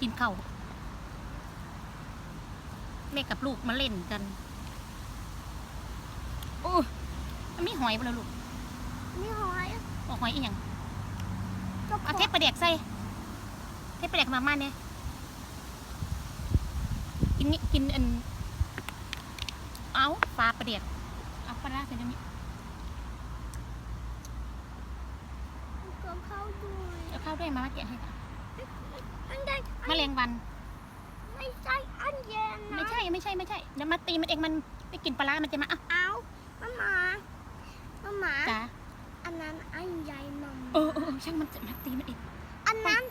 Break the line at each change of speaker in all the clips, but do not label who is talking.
กินข้าวแม่กับลูกมาเล่นกันโอ้ยมันมีหอยบ่ล่ะลูก
นี่หอย
บอกหอยอีหยัง
ก็
เอาเทปประเด็กใส่เทปประเด็กมามาเนี่ยกินนี่กินอันเอาปลาประเด็กเอาปลาร้าใส่ตรงนี้
ก็เข้าด้วย
เอาข้าวด้วยมามาแกะให้ค่ะ
อันใด
แมลงวัน
ไม่ใช่อันเย็นนะ
ไม่ใช่ไม่ใช่ไม่ใช่เดี๋ยวมาตีมันเองมันไปกินปลาร้ามันจะมาอะ
เอามาหมามาหมา
จ้า
อันนั้นอันใหญ่มัม
เออเออเออช่างมันจะมาตีมันเอง
อันนั้น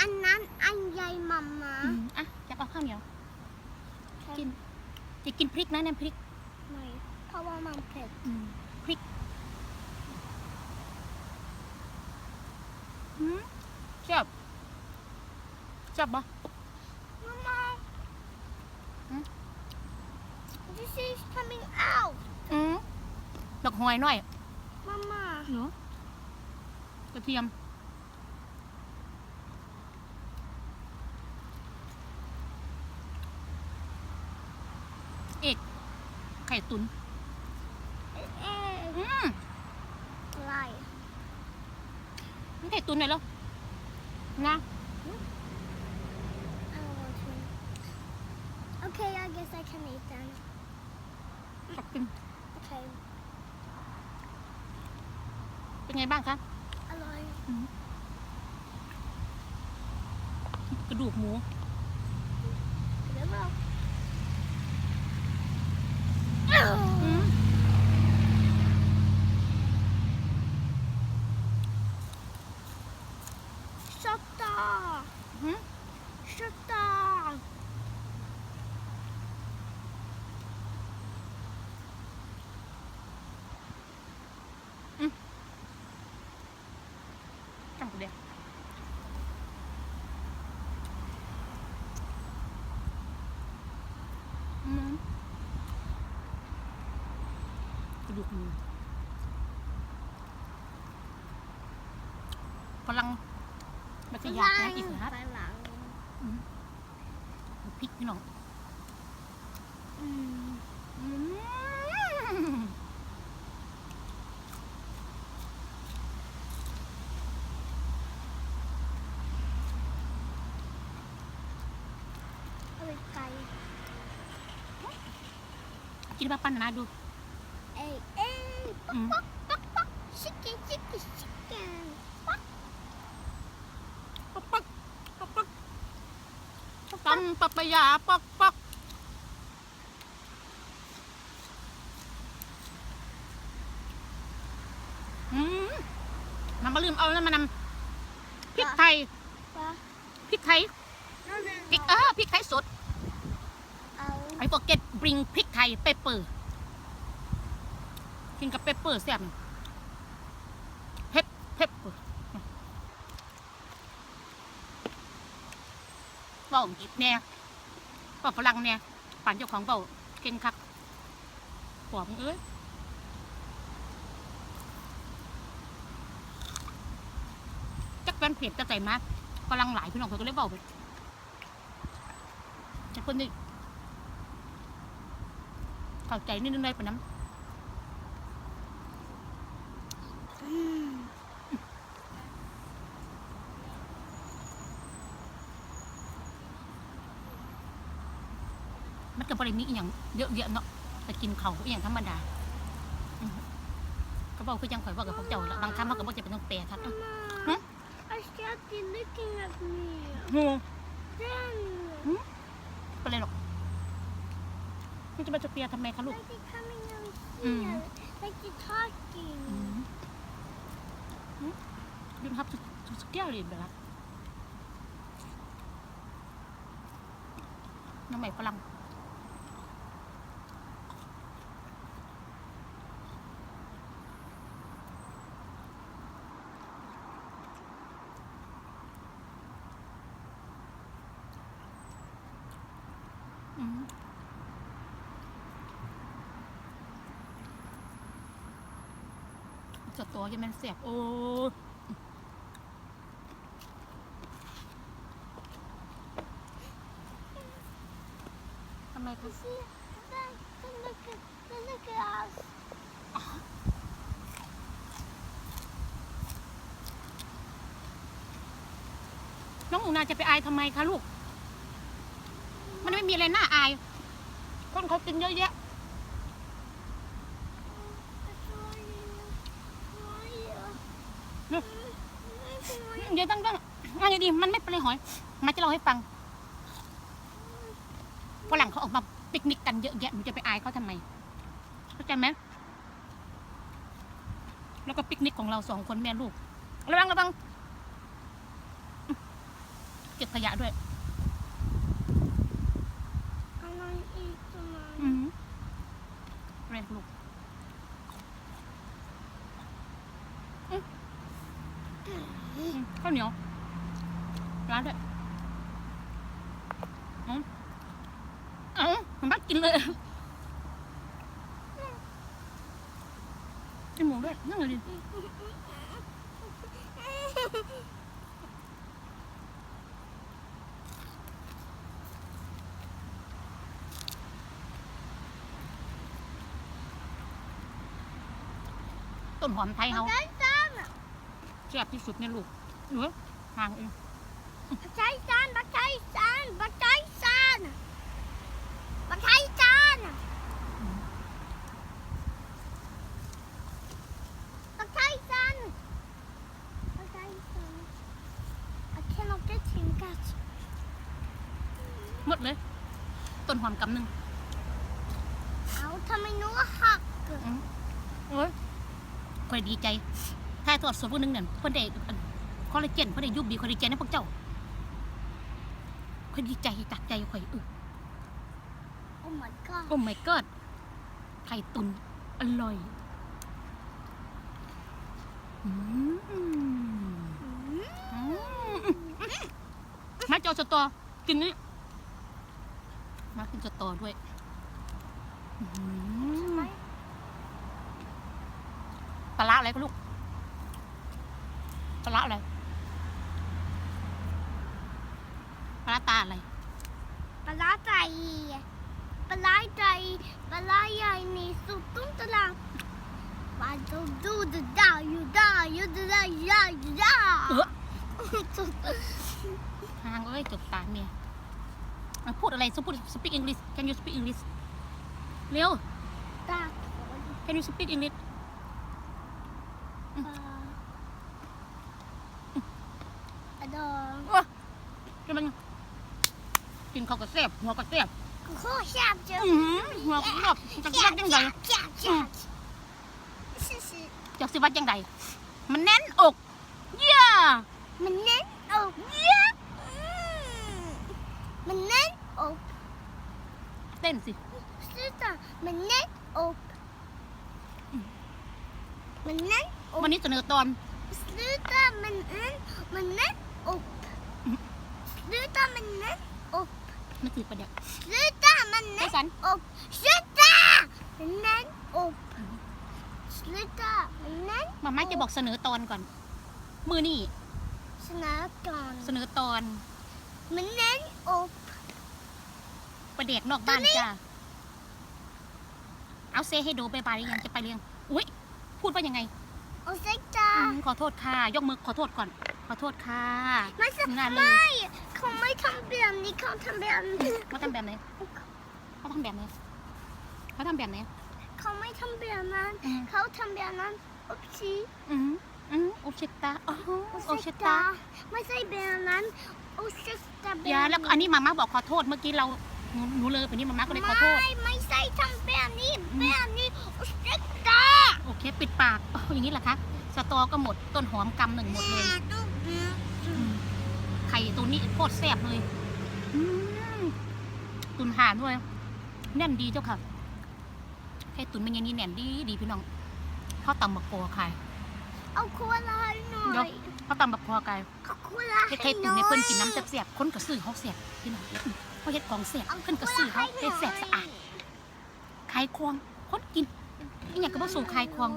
อันนั้นอันใหญ่มัมมา
อืมอะจับเอาข้าวเหนียวกินจะกินพริกนะเนี่ยพริก
ไม่เพราะว่ามันเผ็ด
อืมพริกอืมชอบ ชอบปะ
มามา
หืม
this is coming out
อืมดอกหอยหน่อย
มามา
เหรอกระเทียม เอกไข่ตุน
เอ๊ะเอ๊ะ
อืม
อะไร
นี่ไข่ตุนหน่อยแล้วนะ
okay I guess I can eat them
ขอบคุณ
okay
เป็นไงบ้างคะ
อร่อย
กระดูกหมู
เดี๋ยวเรา
อืม
ช็อกตา
หืม
ช็อกตา
จังกู เดียวอืมกระดูกหมูกำลังมันจะอยากแกงอีกนะ
ไปหลัง
พริกพี่น้อง
อืม
อืม
เอาไปไก่
กินปลาปั้นนะดู
เอ้ยเอ้ย
อืม
ป๊อกป๊อกป๊อกชิคกี้ชิคกี้ชิคกี้
ปักปักปักปักปักตำปะปะยาปักปักอืมมันมาลืมเอาแล้วมานำพริกไทย
ป๊อก
พริกไทยพริกเออพริกไทยสด
เอา
ไอ้โปเกตบ ริงพริกไทยเปเปอร์กินกับเปเปอร์แซ่บเผ็ดเผ็ดเบาหยิบแน่เบาฝรั่งแน่ปั่นเจ้าของเบาเก่งคักปอมเอ้ยจักแฟนเพจจะใจมากฝรั่งหลายพี่น้องเขาก็เลยเบาไปแต่คนนี้ เข้าใจนิดนึงเลยปะน้
อืมำ
มันก็บริมีอหย่างเยอะแยะเนาะแต่กินเขาวอหย่างธรรมดาอืมก็บอกคือยังข่อยบอกกับพวกเจ้าละบางครั้งมันก็บอกจะเป็นต้องแปลทัดเนาะ
Mama, I started looking at me.
งู
Then,
เป็นไรหรอก มันจะมาจะเปียทำไมคะลูก
like they're coming out
Mm.
here, like they're talking.
อืมอืมยูนครับสุดสุดแก้วเลยเบล่ะน้ำใหม่ฝรั่ง สดตัวยังเป็นเสียบโอ้ทำไมคุ
ณ
น้องหนูนาจะไปอายทำไมคะลูก มันไม่มีอะไรน่าอาย คนเขากินเยอะแยะ เดี๋ยวตั้งตั้งนั่งดีๆมันไม่เป็นไรหอยมาจะเล่าให้ฟังฝรั่งเขาออกมาปิกนิกกันเยอะแยะหนูจะไปอายเขาทำไมเข้าใจไหมแล้วก็ปิกนิกของเราสองคนแม่ลูกระวังระวังเก็บขยะด้วย
I want to eat some.
อืมแรงลูกอืมอืม ข้าวเหนียวร้านด้วยเอืมเอ้ามันบ้ากินเลยกินหมูด้วยนั่งเลยดิต้นหอมไทยเขา
Bakay san.
แซ่บที่สุดในลูก หนูห่างเอง
Bakay san. Bakay san. Bakay san. Bakay san. Bakay san. Bakay san. I cannot get him, catch.
หมดเลยต้นหอมกำหนึ่ง
เอาทำไมหนูหัก
โอ้ยคอยดีใจถ้าทอดสดพวกนึงเนี่ยเพื่อนได้ค อลลาเจนเพื่อนได้ยุบบีคอยดีใจนะพวกเจ้าคอยดีใจจากใจคอยเออ
โอ้ my god
โอ้ my god ไข่ตุนอร่อยอืมอืมมาเจอสตอกินนี่มากินสตอด้วยอืมปลาร้าอะไรก็ลูกปลาร้าอะไร ปลาร้าตาอะไร
ปลาร้าใจปลาร้าใจปลาร้าใหญ่นี่สุดตุ้งตะลังปลาดูดูดูดาอยู่ดาอยู่ดาอยู่ดาอยู่ดา
เออทางเอ้ยจบตาเมียอะพูดอะไรสพูด speak English can you speak English เร็ว
ตา
can you speak English
อะดอง
จะมัน กินข้าวกระเสียบหัวกระเสียบ
โคแซบจัง
อื้อหือหัวกระเสียบจะคิดว่าจังไง
แซ่บแซ่บสิสิ
จะคิดว่าจังไงมันแน่นอกเยี่ย
มันแน่นอกเยอะมันแน่นอก
เต้นสิ
สุดอะมันแน่นอกมันแน่นอก
วันนี้เสนอตอน
Sluta men en, men en upp. Sluta men en upp.
ไม่คือ ประเดี๋ยว
Sluta men
ไอ้
en
สัน
upp. Sluta men en upp. Sluta men en
มาม่าจะบอกเสนอตอนก่อน มือนี่
Snakan.
เสนอตอน
Men en upp.
ประเด็กนอกบ้านจ้าเอาเซให้ดูไปบายหรือยังจะไปเรียง อุ้ยพูดว่ายังไง
Ursäkta.
อืมขอโทษค่ะ ยกมือขอโทษก่อน ขอโทษค่ะ
Men så,
Nej, men-
nej. Kom och ta en bild. Ni kan ta en bild.
เขาทำแบบไหนเขาทำแบบไหนเขาทำแบบไหน
Kom och ta en bild.
อืม
Kom och ta en bild. Upsi.
อืมอืมโอชิตาโอ้โหโอชิตา
Ursäkta. Men säg benen. Ursäkta
อย่า
benen.
แล้วก็อันนี้มาม่าบอกขอโทษเมื่อกี้เราหนูหนูเลยไปนี่มาม่าก็เลยขอโทษ
ไม่ไม่ใช่ทำแบบนี้
อืม
แบบนี้อุสเต็กตา
โอเคปิดปากอ๋ออย่างนี้แหละคะสตอก็หมดต้นหอมกำหนึ่งหมดเลยอืมไข่ตัวนี้โคตรแซ่บเลยอืมตุนหาด้วย แน่นดีเจ้าค่ะแค่ตุนเป็นอย่างนี้แน่นดีดีพี่น้องข้าวตำบักกอไข่
เอาโคลาให้หน่
เดี๋
อ
ยว
ย
ข้าวตำบักกอไก่
เอาโคลาให้
เฮ็ด
ห
ให้ตุน
น่อย
เนี่ยเพิ่นกินน้ำแซ่บๆคนกระซื้อเขาแซ่บพี่น้องอืมเขาเฮ็ดของแซ่บเพิ่นกระซื้อเขาเฮ็ดแซ่บสะอาดขายควงคนกินอีหยังก็บ่สู่ขายควง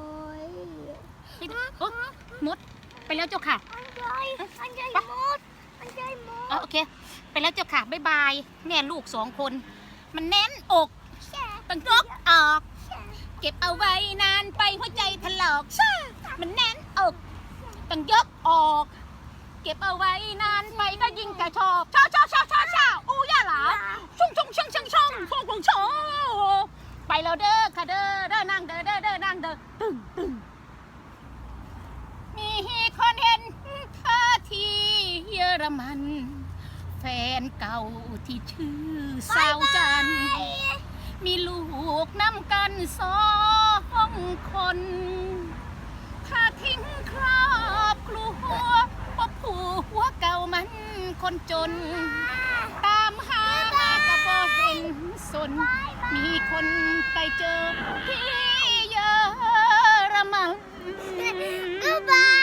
ไปเด้อโอ๊ะมดไปแล้วเจ้าค่ะ
อันใหญ่อันใหญ่หมด อันใหญ่หม
เอโอเค ไปแล้วเจ้าค่ะ บ๊ายบายแม่ลูกสองคน มันแน่นอกต้องยกออก เก็บเอาไว้นานไปหัวใจถลอกมันแน่นอกต้องยกออก เก็บเอาไว้นานไปก็ยิ่งกระชอบชอบชอบชอบชอบชอบอู้ย่าหลาช่องชงชงช่องช่องชงชงชงไปแล้วเด้อค่ะเด้อเด้อนั่งเด้อเด้อเด้อนั่งเด้อตึงตึงมีคนเห็นเธอที ยอรมัน แฟนเก่าที่ชื่อสาวจันทร์มีลูกน้ำกันสองคนถ้าทิ้งครอบครัวว่าผัวเก่ามันคนจน ตามหาก็บ่เห็นสน มีคนไปเจอที่เยอรมัน
Goodbye.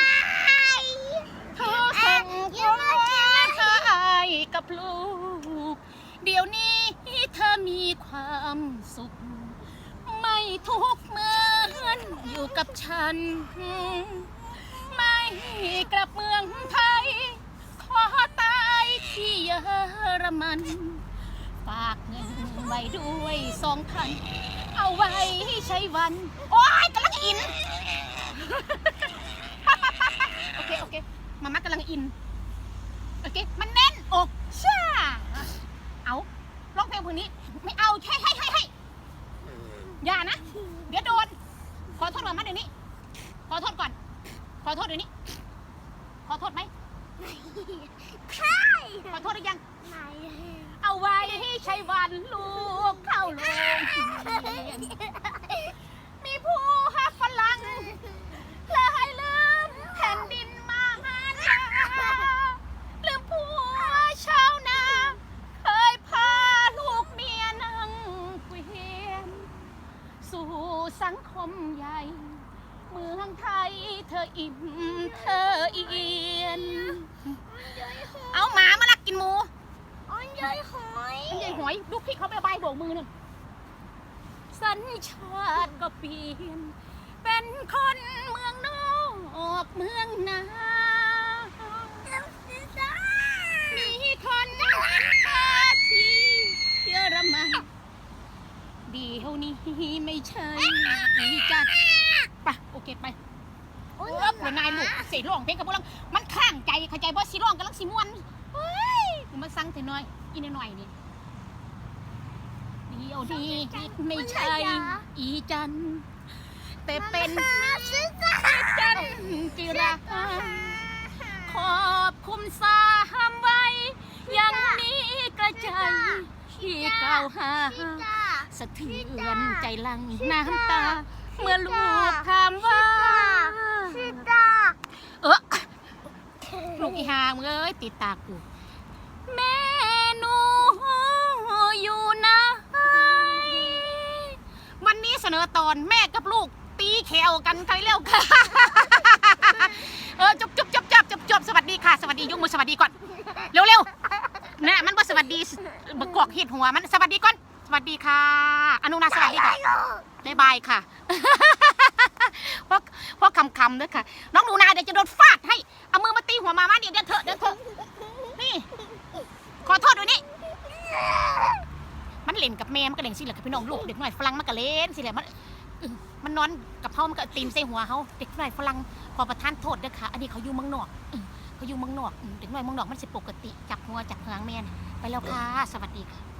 เธอส่งตัวเธออาย กับลูก เดี๋ยวนี้เธอมีความสุข ไม่ทุกข์เหมือนอยู่กับฉัน ไม่กลับเมืองไทย ขอตายที่เยอรมันฝากเงินไว้ด้วยสองพันเอาไว้ใช้วัน โอ๊ยกำลังอิน โอเค โอเค มามากำลังอิน โอเค มันแน่น อกช่าเอาร้องเพลงเพลงนี้ ไม่เอาใช่ให้ให้ให้อย่านะ เดี๋ยวโดน ขอโทษมามาเดี๋ยวนี้ ขอโทษก่อน ขอโทษเดี๋ยวนี้ ขอโทษไหมขอโทษหรือยัง เอาไว้ให้ใช้วันลูกเข้าโรง สัญชาติก็เปลี่ยน เป็นคนเมืองนอกเมืองนามีคนมาที่เยอรมันเดี๋ยวนี้ไม่ใช่จัดไปโอเคไปเออเผื่อนายลูกเสียร้องเพลงกับพวกเรามันข้างใจเข้าใจบ่สิร้องกับลังสิมวนเฮ้ยมาสั่งเถอหน่อยอีนหน่อยนี่ เดี๋ยวนี้ไม่ใช่อีจัน แต่เป็นจันจิราขอบคุมสามไว้ ยังมีกระใจที่กล่าวหา สะเทือนใจหลังน้ำตา เมื่อลูกถามว่าเออลูกอีหามึงเอ้ยติดตากูแม่ นอตอนแม่กับลูกตีแขวกันใครเร็วค่ะเออจบจบจบจบจบจบสวัสดีค่ะ สวัสดียกมือสวัสดีก่อนเร็วเร็วๆนะมันว่าสวัสดีบกอกห็ดหัวมันสวัสดีก่อนสวัสดีค่ะ อนุนาสวัสดีค่ะบายบายค่ะเพราะเพราะคำคำด้วยค่ะ น้องหนูนาเดี๋ยวจะโดนฟาดให้เอามือมาตีหัวมามาเดี๋ยวเดี๋ยวเถอะเดี๋ยวเถอะ นี่ ขอโทษด้วยนี่ มัน เล่นกับแม่มันก็เล่นสิแหละกับพี่น้องลูกเด็กหน่อยฝรั่งมันก็เล่นสิแหละมันอื้อมันนอนกับเขามันก็ตีมใส่หัวเขาเด็กหน่อยฝรั่งขอประทานโทษด้วยค่ะ อันนี้เขาอยู่เมืองนอกอื้อเขาอยู่เมืองนอกอื้อเด็กหน่อยเมืองนอกมันสิปกติจับหัวจับหางแม่นไปแล้วค่ะสวัสดีค่ะ